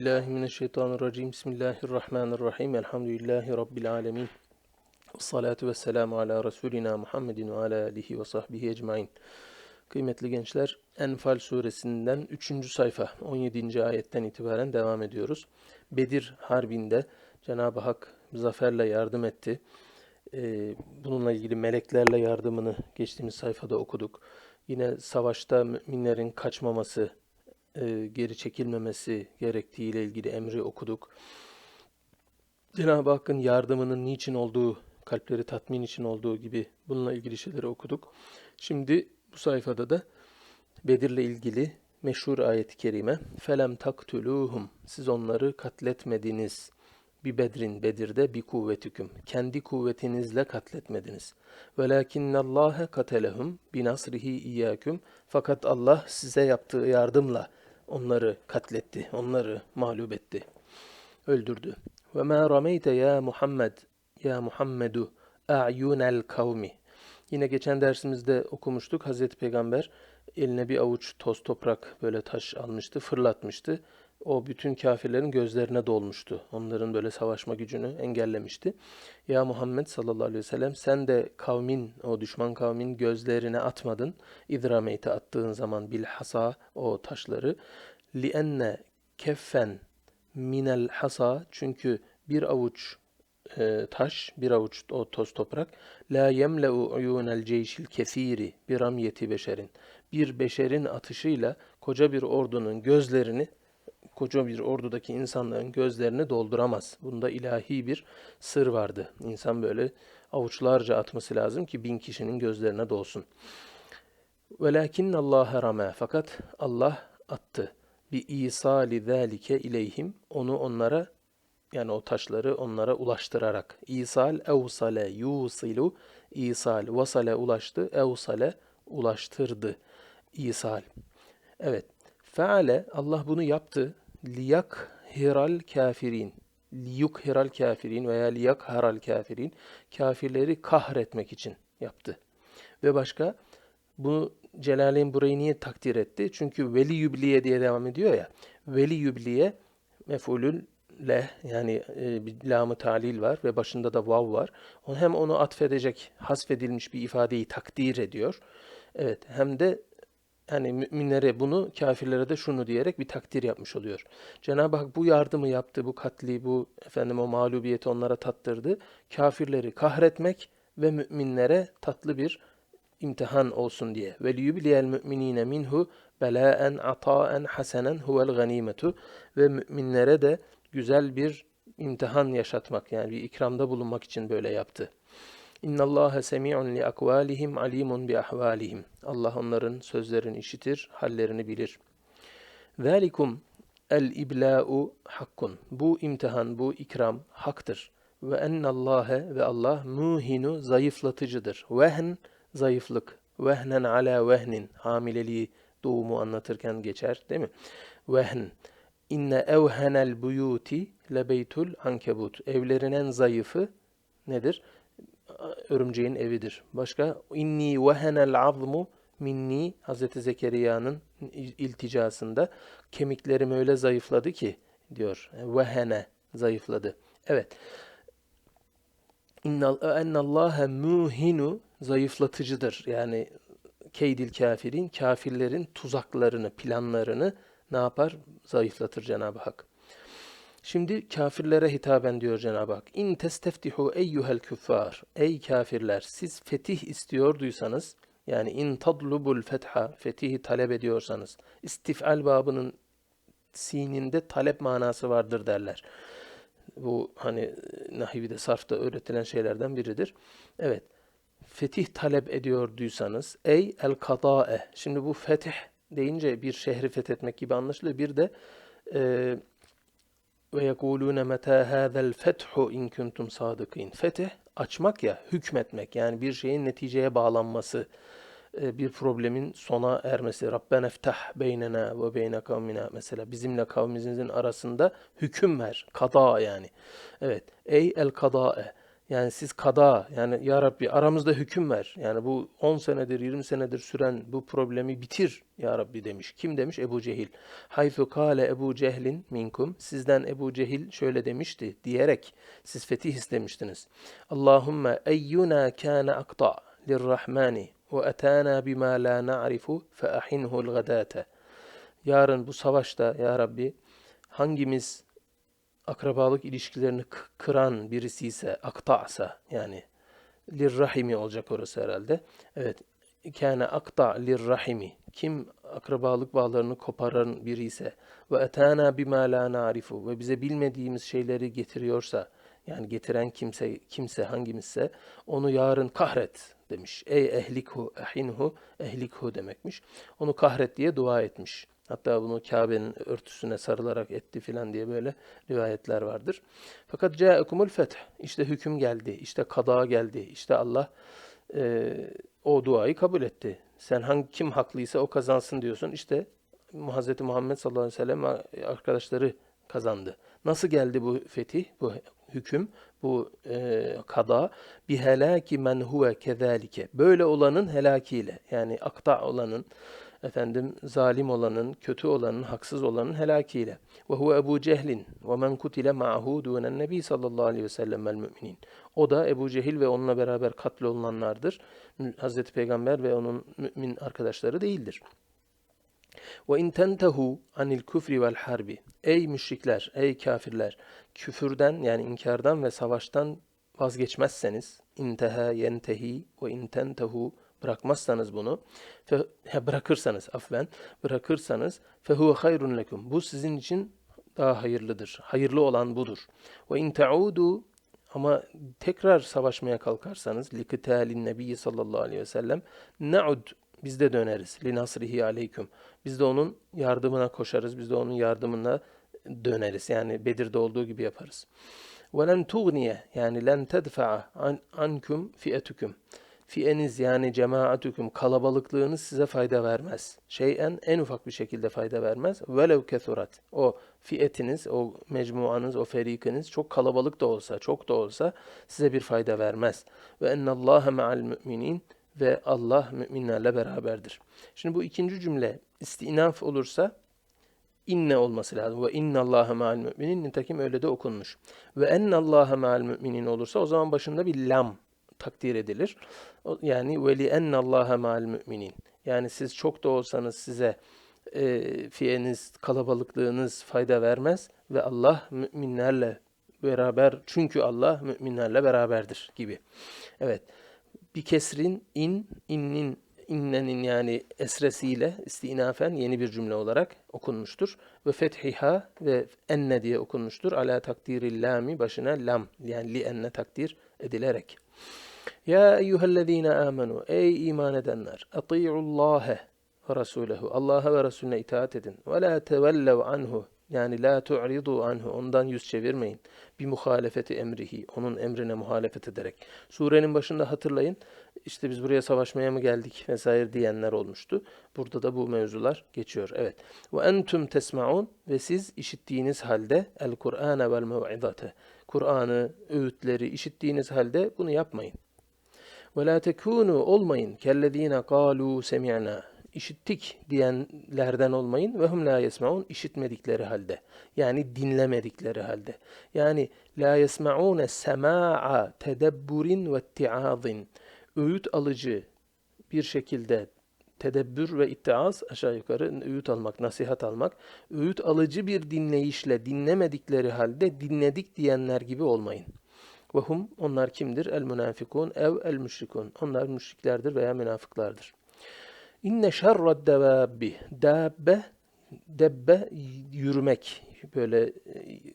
Bismillahirrahmanirrahim. Bismillahirrahmanirrahim. Elhamdülillahi Rabbil alemin. Salatu ve selamu ala Resulina Muhammedin ve ala alihi ve sahbihi ecmain. Kıymetli gençler, Enfal suresinden 3. sayfa 17. ayetten itibaren devam ediyoruz. Bedir Harbi'nde Cenab-ı Hak zaferle yardım etti. Ee, bununla ilgili meleklerle yardımını geçtiğimiz sayfada okuduk. Yine savaşta müminlerin kaçmaması, e, geri çekilmemesi gerektiği ile ilgili emri okuduk. Cenab-ı Hakk'ın yardımının niçin olduğu, kalpleri tatmin için olduğu gibi bununla ilgili şeyleri okuduk. Şimdi bu sayfada da Bedir'le ilgili meşhur ayet-i kerime felem taktuluhum siz onları katletmediniz bi bedrin bedirde bi kuvvetüküm kendi kuvvetinizle katletmediniz velakinnallâhe katelehum bi nasrihi iyyâküm fakat Allah size yaptığı yardımla onları katletti onları mağlup etti öldürdü ve ma rameyte ya Muhammed ya Muhammedu a'yunel kavmi Yine geçen dersimizde okumuştuk. Hazreti Peygamber eline bir avuç toz toprak böyle taş almıştı, fırlatmıştı. O bütün kafirlerin gözlerine dolmuştu. Onların böyle savaşma gücünü engellemişti. Ya Muhammed sallallahu aleyhi ve sellem sen de kavmin, o düşman kavmin gözlerine atmadın. İdrameyte attığın zaman bilhasa o taşları. Lienne keffen minel hasa çünkü bir avuç e, taş, bir avuç o toz toprak. La yemle'u uyunel ceyşil kesiri bir ramyeti beşerin. Bir beşerin atışıyla koca bir ordunun gözlerini, koca bir ordudaki insanların gözlerini dolduramaz. Bunda ilahi bir sır vardı. İnsan böyle avuçlarca atması lazım ki bin kişinin gözlerine dolsun. Velakin Allah rame fakat Allah attı. Bi isali zalike ileyhim onu onlara yani o taşları onlara ulaştırarak. İsal, evsale, yusilu, isal, vasale ulaştı, evsale ulaştırdı. İsal. Evet. Feale, Allah bunu yaptı. Liyak hiral kafirin. Liyuk hiral kafirin veya liyak haral kafirin. Kafirleri kahretmek için yaptı. Ve başka, bu Celaleyn burayı niye takdir etti? Çünkü veli yübliye diye devam ediyor ya. Veli yübliye mefulül le yani e, bir lamı talil var ve başında da vav var. Hem onu atfedecek hasfedilmiş bir ifadeyi takdir ediyor. Evet hem de hani müminlere bunu kafirlere de şunu diyerek bir takdir yapmış oluyor. Cenab-ı Hak bu yardımı yaptı, bu katli, bu efendim o mağlubiyeti onlara tattırdı. Kafirleri kahretmek ve müminlere tatlı bir imtihan olsun diye. Ve liyubliyel müminine minhu belaen ataen hasenen huvel ganimetu ve müminlere de güzel bir imtihan yaşatmak yani bir ikramda bulunmak için böyle yaptı. İnna Allah semi'un li akvalihim alimun bi ahvalihim. Allah onların sözlerini işitir, hallerini bilir. Zalikum el ibla'u hakkun. Bu imtihan, bu ikram haktır. Ve ennallâhe ve Allah muhinu zayıflatıcıdır. Vehn zayıflık. Vehnen ala vehnin. Hamileliği, doğumu anlatırken geçer değil mi? Vehn İnne evhenel buyuti lebeytul ankebut. Evlerin en zayıfı nedir? Örümceğin evidir. Başka inni vehenel azmu minni Hazreti Zekeriya'nın ilticasında kemiklerim öyle zayıfladı ki diyor. Vehene zayıfladı. Evet. Ennallâhe muhinu zayıflatıcıdır. Yani keydil kafirin, kafirlerin tuzaklarını, planlarını ne yapar? Zayıflatır Cenab-ı Hak. Şimdi kafirlere hitaben diyor Cenab-ı Hak. İn testeftihu eyyuhel küffar. Ey kafirler siz fetih istiyorduysanız yani in tadlubul fetha fetihi talep ediyorsanız istifal babının sininde talep manası vardır derler. Bu hani nahivide sarfta öğretilen şeylerden biridir. Evet. Fetih talep ediyorduysanız ey el kadae. Şimdi bu fetih deyince bir şehri fethetmek gibi anlaşılıyor. Bir de e, ve yekulune meta hadal fethu in kuntum sadıkîn. Fetih açmak ya, hükmetmek. Yani bir şeyin neticeye bağlanması, e, bir problemin sona ermesi. Rabbena iftah beynena ve beyne kavmina mesela bizimle kavmimizin arasında hüküm ver. Kada yani. Evet. Ey el kadae. Yani siz kada yani ya Rabbi aramızda hüküm ver. Yani bu 10 senedir 20 senedir süren bu problemi bitir ya Rabbi demiş. Kim demiş? Ebu Cehil. Haythu kâle Ebu Cehlin minkum. Sizden Ebu Cehil şöyle demişti diyerek siz fetih istemiştiniz. Allahümme eyyuna kâne akta lirrahmani ve etâna bima la na'rifu fe ahinhul gadâte. Yarın bu savaşta ya Rabbi hangimiz akrabalık ilişkilerini kıran birisi ise, akta'sa yani lirrahimi olacak orası herhalde. Evet. Kâne akta lirrahimi. Kim akrabalık bağlarını koparan biri ise ve etana bima la na'rifu ve bize bilmediğimiz şeyleri getiriyorsa yani getiren kimse kimse hangimizse onu yarın kahret demiş. Ey ehlikhu ehinhu ehlikhu demekmiş. Onu kahret diye dua etmiş. Hatta bunu Kabe'nin örtüsüne sarılarak etti filan diye böyle rivayetler vardır. Fakat ca'ekumul feth. İşte hüküm geldi. işte kada geldi. işte Allah e, o duayı kabul etti. Sen hangi kim haklıysa o kazansın diyorsun. İşte Hz. Muhammed sallallahu aleyhi ve sellem ve arkadaşları kazandı. Nasıl geldi bu fetih, bu hüküm, bu e, kada? Bi helaki men huve kezalike. Böyle olanın helakiyle. Yani akta olanın, efendim zalim olanın, kötü olanın, haksız olanın helakiyle. Ve huve Ebu Cehlin ve men kutile ma'hu dunen nebi sallallahu aleyhi ve sellem el müminin. O da Ebu Cehil ve onunla beraber katlolunanlardır. Hazreti Peygamber ve onun mümin arkadaşları değildir. Ve in tentehu anil küfri vel harbi. Ey müşrikler, ey kafirler, küfürden yani inkardan ve savaştan vazgeçmezseniz, inteha yentehi ve in tentehu bırakmazsanız bunu fe, bırakırsanız afven bırakırsanız fehuve hayrun lekum. Bu sizin için daha hayırlıdır. Hayırlı olan budur. Ve in taudu ama tekrar savaşmaya kalkarsanız likitelin nebiyyi sallallahu aleyhi ve sellem ne'ud biz de döneriz. Linasrihi aleyküm. Biz de onun yardımına koşarız. Biz de onun yardımına döneriz. Yani Bedir'de olduğu gibi yaparız. Ve len tuğniye yani len tedfa'a ankum fi'etukum. Fi'eniz yani cemaatüküm kalabalıklığınız size fayda vermez. Şeyen en ufak bir şekilde fayda vermez. Velev kethurat. O fiyetiniz, o mecmuanız, o ferikiniz çok kalabalık da olsa, çok da olsa size bir fayda vermez. Ve ennallâhe me'al müminin ve Allah müminlerle beraberdir. Şimdi bu ikinci cümle istinaf olursa inne olması lazım. Ve innallâhe me'al müminin nitekim öyle de okunmuş. Ve ennallâhe me'al müminin olursa o zaman başında bir lam takdir edilir. Yani ve li ennallâhe me'al müminin. Yani siz çok da olsanız size e, fiyeniz, kalabalıklığınız fayda vermez ve Allah müminlerle beraber çünkü Allah müminlerle beraberdir gibi. Evet. Bir kesrin in, innin, innenin yani esresiyle istinafen yeni bir cümle olarak okunmuştur. Ve fethiha ve enne diye okunmuştur. Ala takdiril lami başına lam yani li enne takdir edilerek. Ya eyyühellezine amenu ey iman edenler ati'ullâhe ve rasulehu Allah'a ve Resulüne itaat edin. Ve la tevellev anhu yani la tu'ridu anhu ondan yüz çevirmeyin. Bir muhalefeti emrihi onun emrine muhalefet ederek. Surenin başında hatırlayın işte biz buraya savaşmaya mı geldik vesaire diyenler olmuştu. Burada da bu mevzular geçiyor. Evet. Ve entum tesmaun ve siz işittiğiniz halde el Kur'ane vel mev'izate. Kur'an'ı, öğütleri işittiğiniz halde bunu yapmayın. Ve la tekunu olmayın kellezine kalu semi'na. İşittik diyenlerden olmayın ve hum la yesmaun işitmedikleri halde. Yani dinlemedikleri halde. Yani la yesmaune sema'a tedebburin ve ittiazin. Öğüt alıcı bir şekilde tedebbür ve ittiaz aşağı yukarı öğüt almak, nasihat almak. Öğüt alıcı bir dinleyişle dinlemedikleri halde dinledik diyenler gibi olmayın. Ve hum onlar kimdir? El münafikun ev el müşrikun. Onlar müşriklerdir veya münafıklardır. İnne şerrad devabbi. Dabbe, debbe yürümek, böyle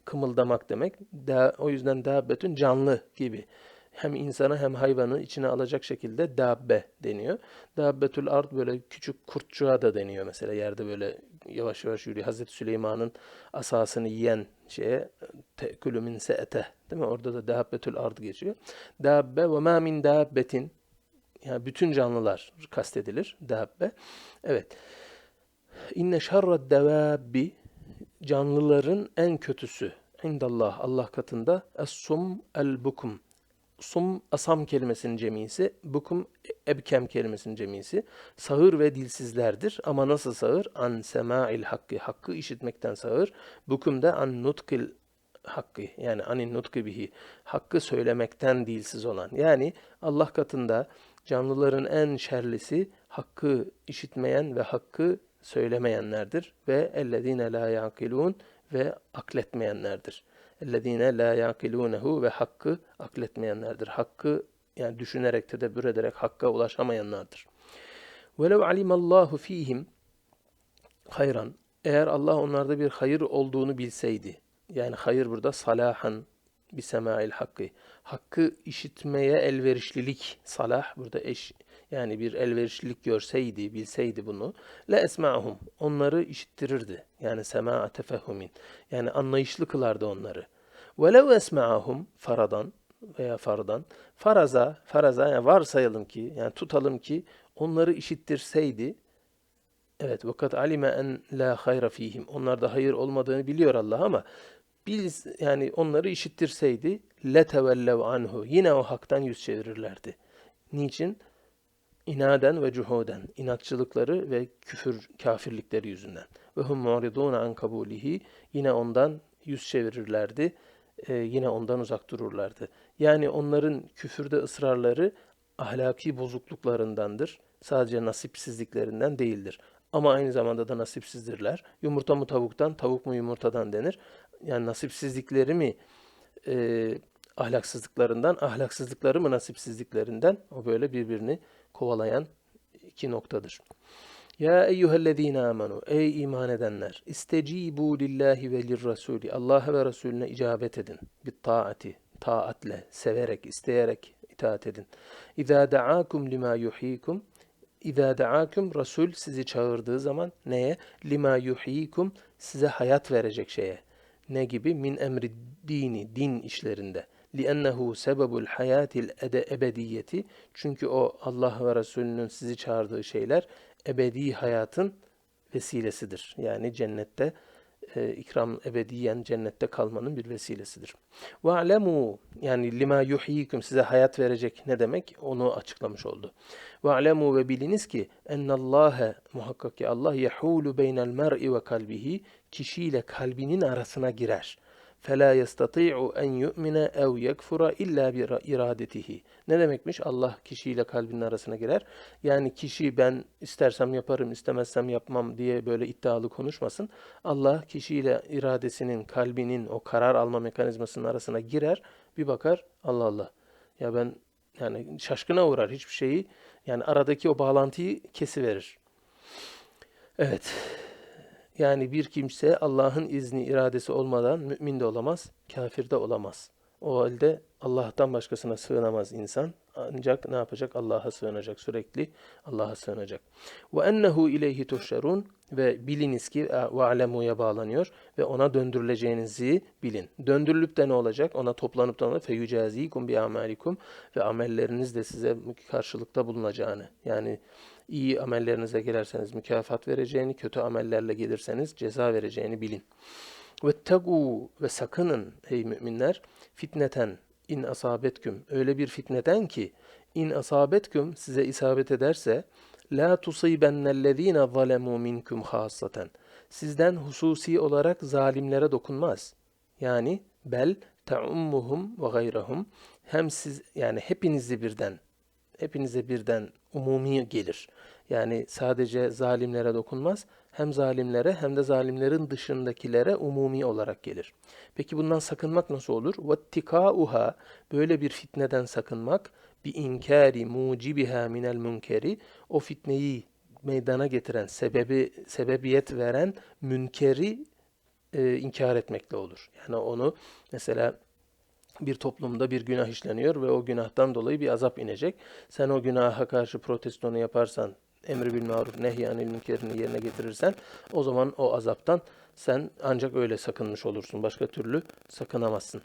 kımıldamak demek. Da, o yüzden dabbetün canlı gibi. Hem insanı hem hayvanı içine alacak şekilde dabbe deniyor. Dabbetül ard böyle küçük kurtçuğa da deniyor mesela yerde böyle yavaş yavaş yürüyor. Hazreti Süleyman'ın asasını yiyen şeye te'külü min se'ete değil mi? Orada da dabbetül ard geçiyor. Dabbe ve ma min dabbetin yani bütün canlılar kastedilir. Dabbe. Evet. İnne şerrad devabbi canlıların en kötüsü indallah Allah katında es-sum el-bukum sum asam kelimesinin cemisi, bukum ebkem kelimesinin cemisi. Sağır ve dilsizlerdir ama nasıl sağır? An sema'il hakkı, hakkı işitmekten sağır. Bukum da an nutkil hakkı yani anin nutki bihi hakkı söylemekten dilsiz olan. Yani Allah katında canlıların en şerlisi hakkı işitmeyen ve hakkı söylemeyenlerdir ve ellezine la yaqilun ve akletmeyenlerdir. Ellezine la yaqilunehu ve hakkı akletmeyenlerdir. Hakkı yani düşünerek, tedebbür ederek hakka ulaşamayanlardır. Velev alimallahu fihim hayran. Eğer Allah onlarda bir hayır olduğunu bilseydi, yani hayır burada salahan bi semail hakkı. Hakkı işitmeye elverişlilik, salah burada eş yani bir elverişlilik görseydi, bilseydi bunu, le esma'hum. Onları işittirirdi. Yani sema'a tefehumin. Yani anlayışlı kılardı onları. Velev esma'ahum faradan veya fardan faraza faraza yani varsayalım ki yani tutalım ki onları işittirseydi evet vakat alime en la hayra fihim onlarda hayır olmadığını biliyor Allah ama biz yani onları işittirseydi letevellev anhu yine o haktan yüz çevirirlerdi. Niçin? İnaden ve cuhuden inatçılıkları ve küfür kafirlikleri yüzünden. Ve hum mu'ridun an kabulihi yine ondan yüz çevirirlerdi. e, yine ondan uzak dururlardı. Yani onların küfürde ısrarları ahlaki bozukluklarındandır. Sadece nasipsizliklerinden değildir. Ama aynı zamanda da nasipsizdirler. Yumurta mı tavuktan, tavuk mu yumurtadan denir. Yani nasipsizlikleri mi e, ahlaksızlıklarından, ahlaksızlıkları mı nasipsizliklerinden o böyle birbirini kovalayan iki noktadır. Ya eyyühellezine amenu ey iman edenler istecibu lillahi ve lirrasuli Allah'a ve Resulüne icabet edin. Bit taati taatle, severek, isteyerek itaat edin. İza da'akum lima yuhyikum İza da'akum Resul sizi çağırdığı zaman neye? Lima yuhyikum size hayat verecek şeye. Ne gibi? Min emri dini, din işlerinde. لِأَنَّهُ sebebul hayatil ede ebediyeti. Çünkü o Allah ve Resulünün sizi çağırdığı şeyler ebedi hayatın vesilesidir. Yani cennette e, ikram ebediyen cennette kalmanın bir vesilesidir. Ve alemu yani lima yuhyikum size hayat verecek ne demek? Onu açıklamış oldu. Ve alemu ve biliniz ki ennallâhe muhakkak ki Allah yehulu beynel mer'i ve kalbihi kişiyle kalbinin arasına girer. فَلَا يَسْتَطِيعُ اَنْ يُؤْمِنَ اَوْ يَكْفُرَ اِلَّا بِرَادِتِهِ Ne demekmiş? Allah kişiyle kalbinin arasına girer. Yani kişi ben istersem yaparım, istemezsem yapmam diye böyle iddialı konuşmasın. Allah kişiyle iradesinin, kalbinin o karar alma mekanizmasının arasına girer. Bir bakar Allah Allah. Ya ben yani şaşkına uğrar hiçbir şeyi. Yani aradaki o bağlantıyı kesiverir. Evet. Yani bir kimse Allah'ın izni, iradesi olmadan mümin de olamaz, kafir de olamaz. O halde Allah'tan başkasına sığınamaz insan. Ancak ne yapacak? Allah'a sığınacak. Sürekli Allah'a sığınacak. Ve ennehu ileyhi tuhşerun ve biliniz ki ve alemuya bağlanıyor ve ona döndürüleceğinizi bilin. Döndürülüp de ne olacak? Ona toplanıp da fe yücazikum bi amalikum ve amelleriniz de size karşılıkta bulunacağını. Yani iyi amellerinize gelirseniz mükafat vereceğini, kötü amellerle gelirseniz ceza vereceğini bilin. Vettegu ve sakının ey müminler fitneten in asabetküm öyle bir fitneden ki in asabetküm size isabet ederse la tusibennellezine zalemu minkum hassaten sizden hususi olarak zalimlere dokunmaz. Yani bel taummuhum ve gayrahum hem siz yani hepinizi birden hepinize birden umumi gelir. Yani sadece zalimlere dokunmaz. Hem zalimlere hem de zalimlerin dışındakilere umumi olarak gelir. Peki bundan sakınmak nasıl olur? Vattikauha böyle bir fitneden sakınmak bi inkari mucibiha minel münkeri o fitneyi meydana getiren, sebebi sebebiyet veren münkeri e, inkar etmekle olur. Yani onu mesela bir toplumda bir günah işleniyor ve o günahtan dolayı bir azap inecek. Sen o günaha karşı protestonu yaparsan, emri bil maruf nehyanil münkerini yerine getirirsen o zaman o azaptan sen ancak öyle sakınmış olursun. Başka türlü sakınamazsın.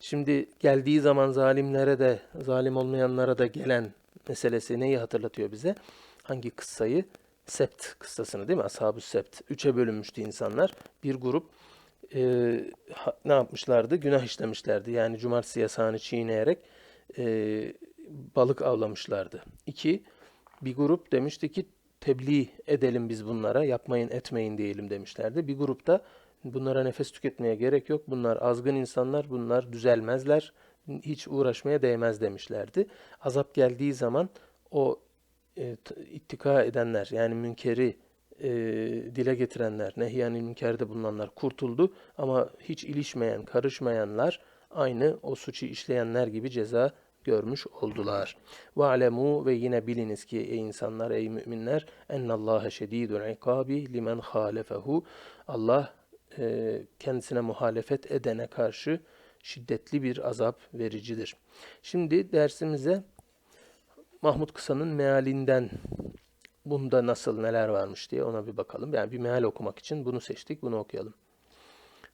Şimdi geldiği zaman zalimlere de, zalim olmayanlara da gelen meselesi neyi hatırlatıyor bize? Hangi kıssayı? Sept kıssasını değil mi? Ashab-ı Sept. Üçe bölünmüştü insanlar. Bir grup e, ha, ne yapmışlardı? Günah işlemişlerdi. Yani cumartesi yasağını çiğneyerek e, balık avlamışlardı. İki, bir grup demişti ki tebliğ edelim biz bunlara, yapmayın etmeyin diyelim demişlerdi. Bir grupta bunlara nefes tüketmeye gerek yok, bunlar azgın insanlar, bunlar düzelmezler, hiç uğraşmaya değmez demişlerdi. Azap geldiği zaman o e, ittika edenler yani münkeri e, dile getirenler, nehyanil münkerde bulunanlar kurtuldu ama hiç ilişmeyen, karışmayanlar aynı o suçu işleyenler gibi ceza görmüş oldular. Ve alemu ve yine biliniz ki ey insanlar, ey müminler ennallâhe şedîdul ikabi limen halefehu Allah e, kendisine muhalefet edene karşı şiddetli bir azap vericidir. Şimdi dersimize Mahmud Kısa'nın mealinden bunda nasıl neler varmış diye ona bir bakalım. Yani bir meal okumak için bunu seçtik, bunu okuyalım.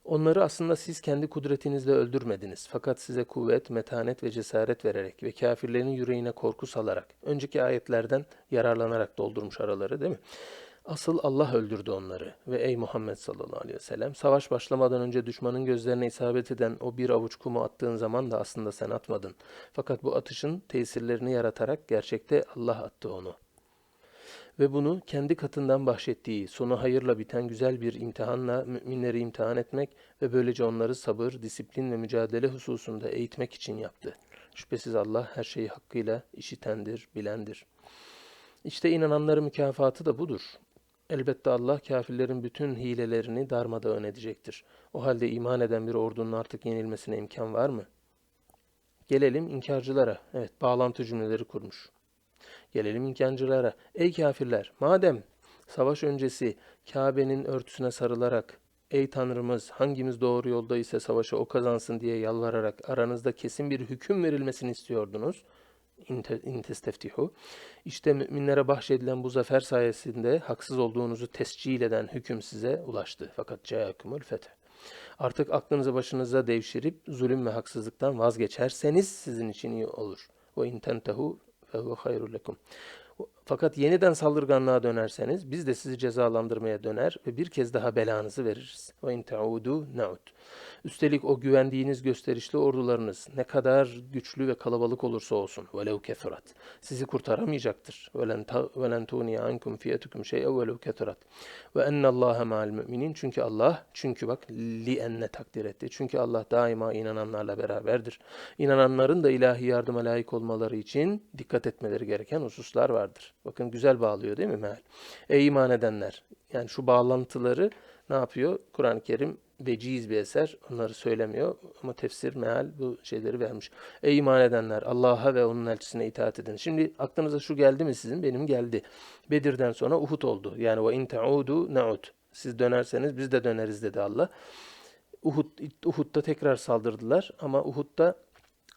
Onları aslında siz kendi kudretinizle öldürmediniz. Fakat size kuvvet, metanet ve cesaret vererek ve kafirlerin yüreğine korku salarak, önceki ayetlerden yararlanarak doldurmuş araları değil mi? Asıl Allah öldürdü onları ve ey Muhammed sallallahu aleyhi ve sellem savaş başlamadan önce düşmanın gözlerine isabet eden o bir avuç kumu attığın zaman da aslında sen atmadın. Fakat bu atışın tesirlerini yaratarak gerçekte Allah attı onu. Ve bunu kendi katından bahşettiği, sonu hayırla biten güzel bir imtihanla müminleri imtihan etmek ve böylece onları sabır, disiplin ve mücadele hususunda eğitmek için yaptı. Şüphesiz Allah her şeyi hakkıyla işitendir, bilendir. İşte inananların mükafatı da budur. Elbette Allah kafirlerin bütün hilelerini darmadağın edecektir. O halde iman eden bir ordunun artık yenilmesine imkan var mı? Gelelim inkarcılara. Evet, bağlantı cümleleri kurmuş. Gelelim inkarcılara. Ey kafirler, madem savaş öncesi Kabe'nin örtüsüne sarılarak Ey Tanrımız hangimiz doğru yolda ise savaşı o kazansın diye yalvararak aranızda kesin bir hüküm verilmesini istiyordunuz. İnte- İntesteftihu. İşte müminlere bahşedilen bu zafer sayesinde haksız olduğunuzu tescil eden hüküm size ulaştı. Fakat ca'akumul feth. Artık aklınızı başınıza devşirip zulüm ve haksızlıktan vazgeçerseniz sizin için iyi olur. Ve in tentehu fehuve hayrul lekum. Fakat yeniden saldırganlığa dönerseniz biz de sizi cezalandırmaya döner ve bir kez daha belanızı veririz. Ve in taudu naud. Üstelik o güvendiğiniz gösterişli ordularınız ne kadar güçlü ve kalabalık olursa olsun velev kesurat sizi kurtaramayacaktır. Velen ta- velen tuniya ankum fiyetukum şey'e velev kesurat. Ve ennallaha ma'al müminin çünkü Allah çünkü bak li enne takdir etti. Çünkü Allah daima inananlarla beraberdir. İnananların da ilahi yardıma layık olmaları için dikkat etmeleri gereken hususlar vardır. Bakın güzel bağlıyor değil mi meal? Ey iman edenler. Yani şu bağlantıları ne yapıyor? Kur'an-ı Kerim veciz bir eser. Onları söylemiyor ama tefsir, meal bu şeyleri vermiş. Ey iman edenler Allah'a ve onun elçisine itaat edin. Şimdi aklınıza şu geldi mi sizin? Benim geldi. Bedir'den sonra Uhud oldu. Yani ve in taudu naud. Siz dönerseniz biz de döneriz dedi Allah. Uhud, Uhud'da tekrar saldırdılar ama Uhud'da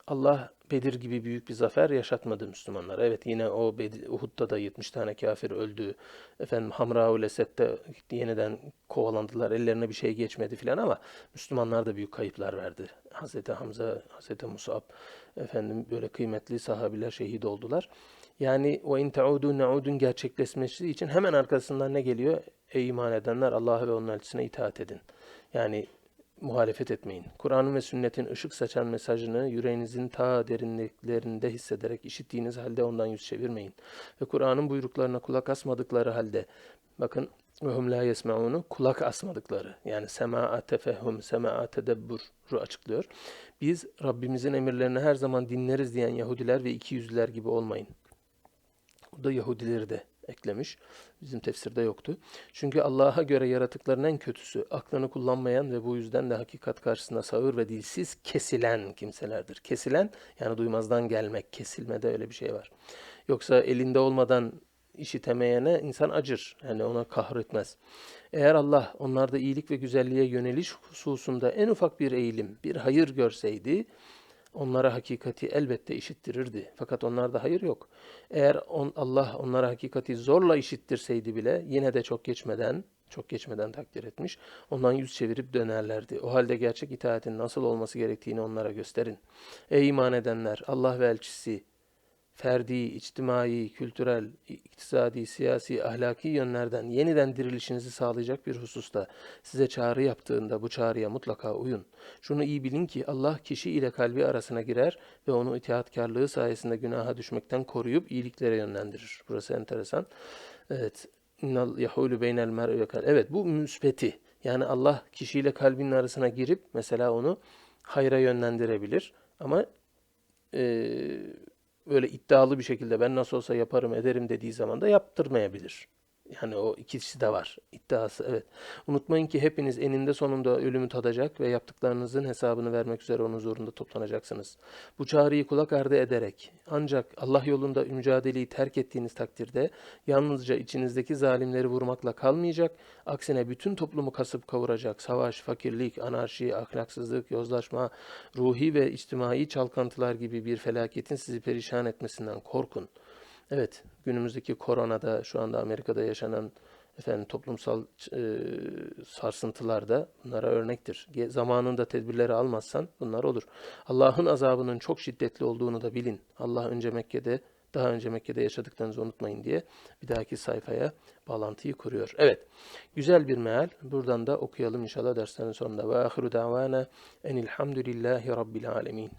Allah Bedir gibi büyük bir zafer yaşatmadı Müslümanlara. Evet yine o Bedir, Uhud'da da 70 tane kafir öldü. Efendim Hamraul Esed'de yeniden kovalandılar. Ellerine bir şey geçmedi filan ama Müslümanlar da büyük kayıplar verdi. Hazreti Hamza, Hazreti Musab efendim böyle kıymetli sahabiler şehit oldular. Yani o in taudu naudun gerçekleşmesi için hemen arkasından ne geliyor? Ey iman edenler Allah'a ve onun elçisine itaat edin. Yani muhalefet etmeyin. Kur'an'ın ve sünnetin ışık saçan mesajını yüreğinizin ta derinliklerinde hissederek işittiğiniz halde ondan yüz çevirmeyin. Ve Kur'an'ın buyruklarına kulak asmadıkları halde bakın hum la yesmeunu kulak asmadıkları yani sema'a tefehhüm, sema'a tedebbürü açıklıyor. Biz Rabbimizin emirlerini her zaman dinleriz diyen Yahudiler ve iki yüzlüler gibi olmayın. Bu da Yahudileri de eklemiş. Bizim tefsirde yoktu. Çünkü Allah'a göre yaratıkların en kötüsü aklını kullanmayan ve bu yüzden de hakikat karşısında sağır ve dilsiz kesilen kimselerdir. Kesilen yani duymazdan gelmek, kesilmede öyle bir şey var. Yoksa elinde olmadan işitemeyene insan acır. Yani ona kahretmez. Eğer Allah onlarda iyilik ve güzelliğe yöneliş hususunda en ufak bir eğilim, bir hayır görseydi onlara hakikati elbette işittirirdi. Fakat onlarda hayır yok. Eğer on, Allah onlara hakikati zorla işittirseydi bile yine de çok geçmeden çok geçmeden takdir etmiş. Ondan yüz çevirip dönerlerdi. O halde gerçek itaatin nasıl olması gerektiğini onlara gösterin. Ey iman edenler! Allah ve elçisi ferdi, içtimai, kültürel, iktisadi, siyasi, ahlaki yönlerden yeniden dirilişinizi sağlayacak bir hususta size çağrı yaptığında bu çağrıya mutlaka uyun. Şunu iyi bilin ki Allah kişi ile kalbi arasına girer ve onu itaatkarlığı sayesinde günaha düşmekten koruyup iyiliklere yönlendirir. Burası enteresan. Evet. Yahulu beynel mer'i Evet bu müspeti. Yani Allah kişiyle kalbinin arasına girip mesela onu hayra yönlendirebilir. Ama eee böyle iddialı bir şekilde ben nasıl olsa yaparım ederim dediği zaman da yaptırmayabilir. Yani o ikisi de var. İddiası evet. Unutmayın ki hepiniz eninde sonunda ölümü tadacak ve yaptıklarınızın hesabını vermek üzere onun huzurunda toplanacaksınız. Bu çağrıyı kulak ardı ederek ancak Allah yolunda mücadeleyi terk ettiğiniz takdirde yalnızca içinizdeki zalimleri vurmakla kalmayacak, aksine bütün toplumu kasıp kavuracak savaş, fakirlik, anarşi, ahlaksızlık, yozlaşma, ruhi ve içtimai çalkantılar gibi bir felaketin sizi perişan etmesinden korkun. Evet, günümüzdeki koronada, şu anda Amerika'da yaşanan efendim toplumsal e, sarsıntılar da bunlara örnektir. Zamanında tedbirleri almazsan bunlar olur. Allah'ın azabının çok şiddetli olduğunu da bilin. Allah önce Mekke'de, daha önce Mekke'de yaşadıklarınızı unutmayın diye bir dahaki sayfaya bağlantıyı kuruyor. Evet, güzel bir meal. Buradan da okuyalım inşallah derslerin sonunda. Ve ahiru davana enilhamdülillahi rabbil alemin.